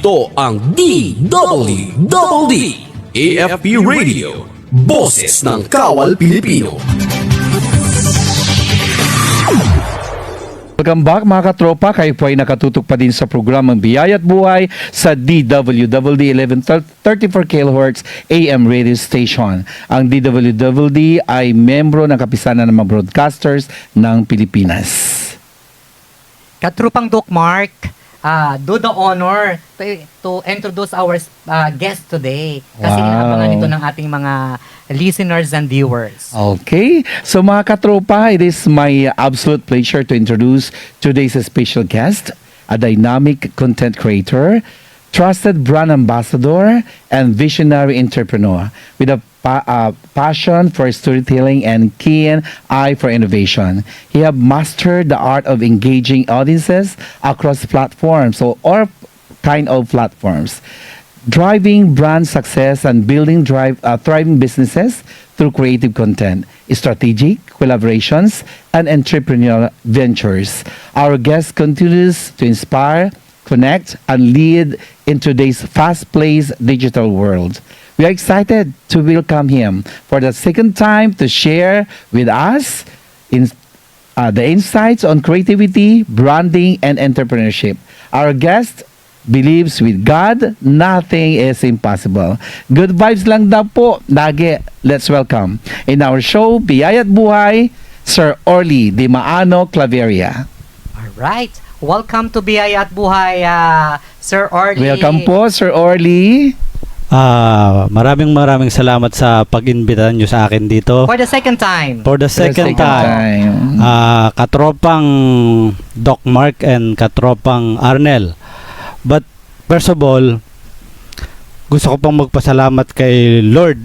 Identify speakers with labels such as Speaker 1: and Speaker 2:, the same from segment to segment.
Speaker 1: Ito ang DWD AFP Radio Boses ng Kawal Pilipino
Speaker 2: Welcome back mga katropa, kayo po ay nakatutok pa din sa programang Biyayat Buhay sa DWWD 1134 kHz AM radio station. Ang DWWD ay membro ng kapisanan ng mga broadcasters ng Pilipinas.
Speaker 3: Katrupang Doc Mark, uh, do the honor to, to introduce our uh, guest today. Kasi
Speaker 2: Wow.
Speaker 3: inaabangan ito ng ating mga listeners and viewers.
Speaker 2: Okay, so mga katropa, it is my absolute pleasure to introduce today's special guest, a dynamic content creator, trusted brand ambassador, and visionary entrepreneur with a pa- uh, passion for storytelling and keen eye for innovation. He have mastered the art of engaging audiences across platforms so or kind of platforms driving brand success and building drive, uh, thriving businesses through creative content, strategic collaborations, and entrepreneurial ventures. Our guest continues to inspire, connect, and lead in today's fast-paced digital world. We are excited to welcome him for the second time to share with us in, uh, the insights on creativity, branding, and entrepreneurship. Our guest believes with God, nothing is impossible. Good vibes lang daw po. Let's welcome in our show, Biyayat Buhay, Sir Orly Di Maano Claveria.
Speaker 3: Alright. Welcome to Biyaya at Buhay, uh, Sir Orly.
Speaker 2: Welcome po, Sir Orly.
Speaker 4: Ah, maraming maraming salamat sa pag-imbita nyo sa akin dito.
Speaker 3: For the second time.
Speaker 4: For the
Speaker 2: For the
Speaker 4: second time, ah, katropang Doc Mark and katropang Arnel. But first of all, gusto ko pang magpasalamat kay Lord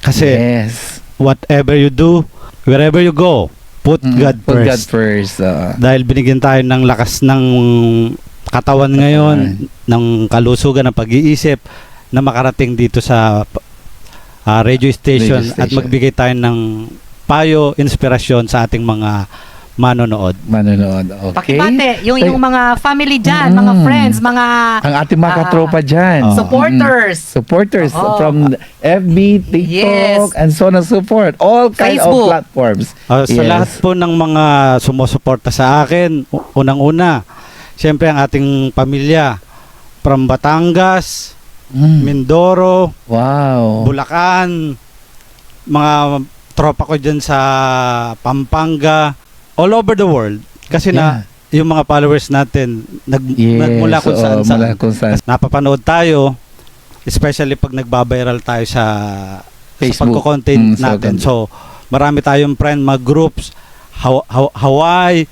Speaker 4: kasi
Speaker 2: yes.
Speaker 4: whatever you do, wherever you go, put
Speaker 2: Mm,
Speaker 4: God
Speaker 2: put
Speaker 4: first.
Speaker 2: God first. uh,
Speaker 4: Dahil binigyan tayo ng lakas ng katawan ngayon, ng kalusugan ng pag-iisip na makarating dito sa ah, radio, station
Speaker 2: Radio
Speaker 4: at
Speaker 2: station.
Speaker 4: magbigay tayo ng payo, inspirasyon sa ating mga manonood.
Speaker 2: manonood. Okay.
Speaker 3: Pakibate, yung, yung mga family dyan,
Speaker 2: Mm.
Speaker 3: mga friends, mga
Speaker 2: Ang ating mga
Speaker 3: Ah,
Speaker 2: katropa dyan.
Speaker 4: Oh.
Speaker 3: supporters.
Speaker 2: supporters
Speaker 3: Oo.
Speaker 2: from FB, TikTok,
Speaker 3: Yes.
Speaker 2: and so on and so forth. All kind of
Speaker 3: Facebook.
Speaker 2: platforms.
Speaker 4: Ah, Sa
Speaker 2: Yes.
Speaker 4: lahat po ng mga sumusuporta sa akin, u- unang-una, siyempre ang ating pamilya from Batangas,
Speaker 2: Mm.
Speaker 4: Mindoro,
Speaker 2: Wow.
Speaker 4: Bulacan, mga tropa ko dyan sa Pampanga, all over the world. Kasi na yung mga followers natin nag,
Speaker 2: Yes,
Speaker 4: nagmula kung saan saan.
Speaker 2: mula kung saan.
Speaker 4: Napapanood tayo, especially pag nagbabiral tayo sa, sa
Speaker 2: Facebook. Mm,
Speaker 4: pagko-content
Speaker 2: sa
Speaker 4: natin.
Speaker 2: content.
Speaker 4: So, marami tayong friend, mga groups, Haw- Haw- Hawaii,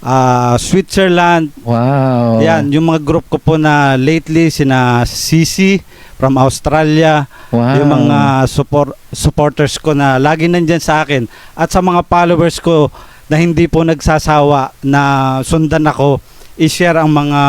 Speaker 4: ah, Switzerland,
Speaker 2: Wow.
Speaker 4: yan, yung mga group ko po na lately, sina Sisi from Australia,
Speaker 2: Wow.
Speaker 4: yung mga support, supporters ko na lagi nandyan sa akin at sa mga followers ko na hindi po nagsasawa na sundan ako, i-share ang mga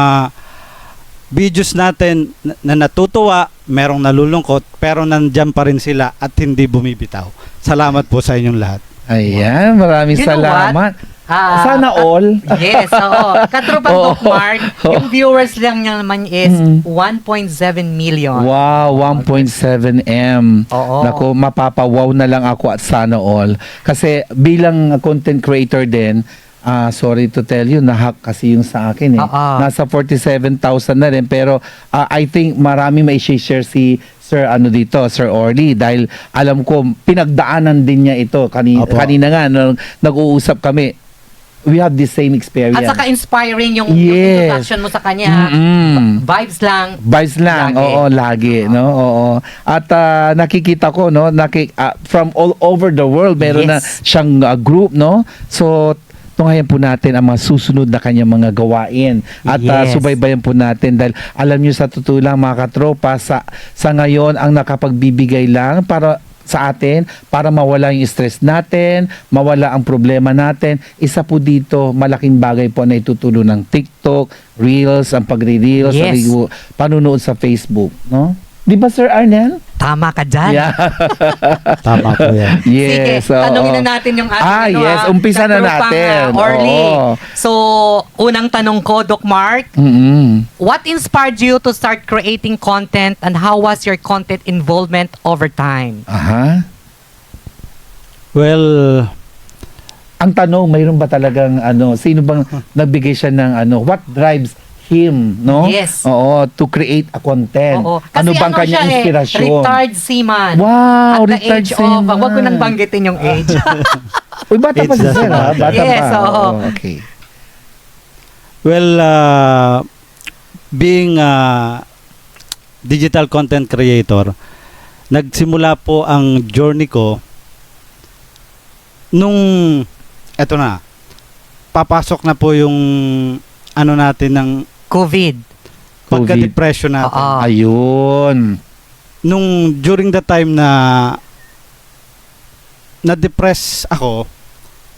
Speaker 4: videos natin na, na natutuwa, merong nalulungkot, pero nandyan pa rin sila at hindi bumibitaw. Salamat po sa inyong lahat.
Speaker 2: Ayan, maraming
Speaker 3: You
Speaker 2: salamat.
Speaker 3: Ah,
Speaker 2: Sana all.
Speaker 3: Yes, oo. Katrupang
Speaker 2: Oo.
Speaker 3: Doc Mark, yung viewers lang niya naman is
Speaker 2: Mm.
Speaker 3: 1.7 million.
Speaker 2: Wow, 1.7 M.
Speaker 3: Oo.
Speaker 2: Naku, mapapawaw na lang ako at sana all. Kasi bilang content creator din, ah sorry to tell you, nahack kasi yung sa akin eh.
Speaker 3: Oo.
Speaker 2: Nasa 47,000 na rin. Pero ah, I think marami may share si Sir ano dito, Sir Orly dahil alam ko pinagdaanan din niya ito kanina,
Speaker 4: Opo.
Speaker 2: kanina nga nung nag-uusap kami. We have the same experience.
Speaker 3: At saka inspiring yung,
Speaker 2: Yes.
Speaker 3: yung introduction mo sa kanya.
Speaker 2: Mm-mm.
Speaker 3: Vibes lang.
Speaker 2: Vibes lang.
Speaker 3: Lagi.
Speaker 2: Oo, lagi, no? Oo. At ah, nakikita ko, no, naki, ah, from all over the world, meron na
Speaker 3: Yes.
Speaker 2: siyang ah, group, no? So, tunghayan po natin ang mga susunod na kanyang mga gawain. At
Speaker 3: Yes.
Speaker 2: subaybayan po natin dahil alam niyo sa totoo lang mga katropa, sa, sa ngayon ang nakapagbibigay lang para sa atin para mawala yung stress natin, mawala ang problema natin. Isa po dito, malaking bagay po na itutulong ng TikTok, Reels, ang pagre-reels,
Speaker 3: Yes.
Speaker 2: panunood sa Facebook, no? Di ba Sir Arnel?
Speaker 3: Tama ka dyan.
Speaker 2: Yeah.
Speaker 4: Tama po yan.
Speaker 2: yes.
Speaker 3: Sige,
Speaker 2: oo.
Speaker 3: tanongin na natin yung ating
Speaker 2: Ah,
Speaker 3: ano,
Speaker 2: yes.
Speaker 3: ah,
Speaker 2: Umpisa na natin.
Speaker 3: ah, Orly.
Speaker 2: Oo.
Speaker 3: So, unang tanong ko, Doc Mark,
Speaker 2: Mm-mm.
Speaker 3: what inspired you to start creating content and how was your content involvement over time?
Speaker 2: Aha.
Speaker 4: Well,
Speaker 2: Ang tanong, mayroon ba talagang ano, sino bang nagbigay siya ng ano, what drives him, no?
Speaker 3: Yes.
Speaker 2: Oo, to create a content.
Speaker 3: Oo.
Speaker 2: ano bang kanyang
Speaker 3: siya eh,
Speaker 2: inspirasyon?
Speaker 3: retired seaman.
Speaker 2: Wow,
Speaker 3: At the
Speaker 2: retired
Speaker 3: age
Speaker 2: seaman.
Speaker 3: of, wag ko nang banggitin yung age.
Speaker 2: Uy, bata pa
Speaker 4: It's
Speaker 2: si
Speaker 4: just
Speaker 2: Sir, ha? Bata
Speaker 3: Yes,
Speaker 2: pa.
Speaker 3: oo.
Speaker 2: okay.
Speaker 4: well, uh, being a digital content creator, nagsimula po ang journey ko nung eto na. Papasok na po yung ano natin ng
Speaker 3: COVID.
Speaker 4: pagka-depression natin.
Speaker 3: Oo.
Speaker 2: Ayun.
Speaker 4: nung during the time na na-depress ako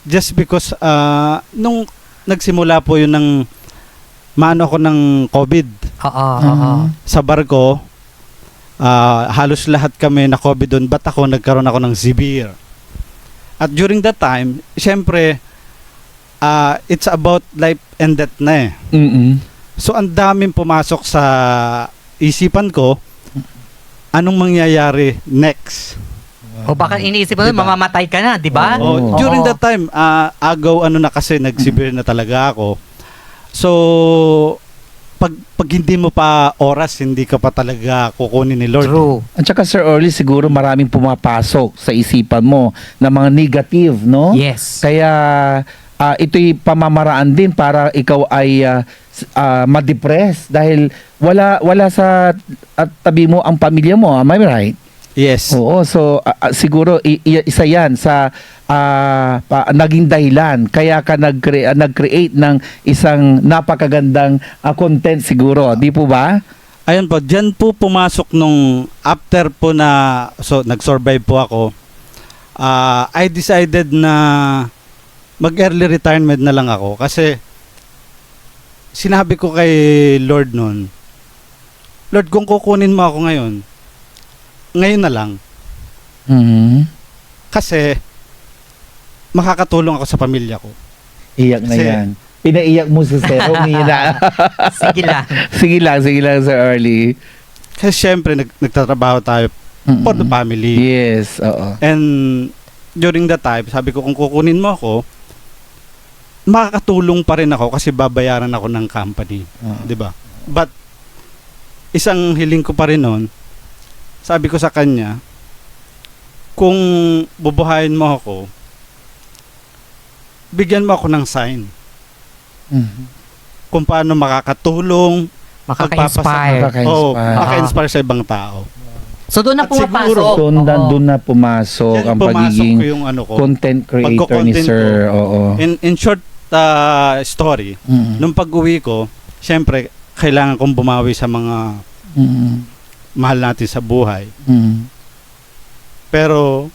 Speaker 4: just because uh, nung nagsimula po yun ng maano ako ng COVID
Speaker 3: Oo, oo.
Speaker 4: sa barko ah, halos lahat kami na COVID doon ba't ako nagkaroon ako ng severe at during that time syempre ah, it's about life and death na eh
Speaker 2: Mm-mm.
Speaker 4: So ang daming pumasok sa isipan ko anong mangyayari next.
Speaker 3: O baka iniisip mo,
Speaker 4: Diba?
Speaker 3: mamamatay ka na, di ba?
Speaker 2: Oo.
Speaker 4: Oh, during that time, ah, agaw ano na kasi nagsibir na talaga ako. So pag pag hindi mo pa oras, hindi ka pa talaga kukunin ni Lord.
Speaker 3: True.
Speaker 2: At saka Sir Early, siguro maraming pumapasok sa isipan mo na mga negative, no?
Speaker 3: Yes.
Speaker 2: Kaya ah, ito'y pamamaraan din para ikaw ay s- ah, ma-depress dahil wala wala sa at tabi mo ang pamilya mo, am I right?
Speaker 4: Yes.
Speaker 2: Oo, so ah, siguro isa 'yan sa ah, pa- naging dahilan kaya ka nag-cre- ah, nag-create ng isang napakagandang ah, content siguro, di po ba?
Speaker 4: Ayun po, diyan po pumasok nung after po na so nag-survive po ako. ah, I decided na mag-early retirement na lang ako kasi sinabi ko kay Lord noon, Lord, kung kukunin mo ako ngayon, ngayon na lang.
Speaker 2: Mhm.
Speaker 4: Kasi makakatulong ako sa pamilya ko.
Speaker 2: Iyak na
Speaker 4: Kasi-
Speaker 2: 'yan. Pinaiyak mo si Sir.
Speaker 3: Sige lang.
Speaker 2: sige lang, sige lang Sir Early.
Speaker 4: Kasi syempre nag, nagtatrabaho tayo
Speaker 2: Mhm.
Speaker 4: for the family.
Speaker 2: Yes, oo.
Speaker 4: And during that time, sabi ko kung kukunin mo ako, makakatulong pa rin ako kasi babayaran ako ng company,
Speaker 2: Oo.
Speaker 4: 'di ba? But isang hiling ko pa rin noon, sabi ko sa kanya, kung bubuhayin mo ako, bigyan mo ako ng sign
Speaker 2: Mhm.
Speaker 4: kung paano makakatulong,
Speaker 3: Makaka-inspire.
Speaker 2: Makaka-
Speaker 4: oh,
Speaker 2: Maka-inspire.
Speaker 4: maka-inspire sa ibang tao.
Speaker 3: So doon na
Speaker 4: At siguro,
Speaker 3: pumapasok.
Speaker 2: So,
Speaker 3: Oo.
Speaker 2: nandun na pumasok
Speaker 4: Yan
Speaker 2: ang
Speaker 4: pumasok
Speaker 2: pagiging
Speaker 4: yung ano ko.
Speaker 2: content creator ni Sir.
Speaker 4: ko.
Speaker 2: Oo.
Speaker 4: In, in short uh, story,
Speaker 2: Mhm.
Speaker 4: nung pag-uwi ko, syempre, kailangan kong bumawi sa mga
Speaker 2: Mhm.
Speaker 4: mahal natin sa buhay.
Speaker 2: Mhm.
Speaker 4: Pero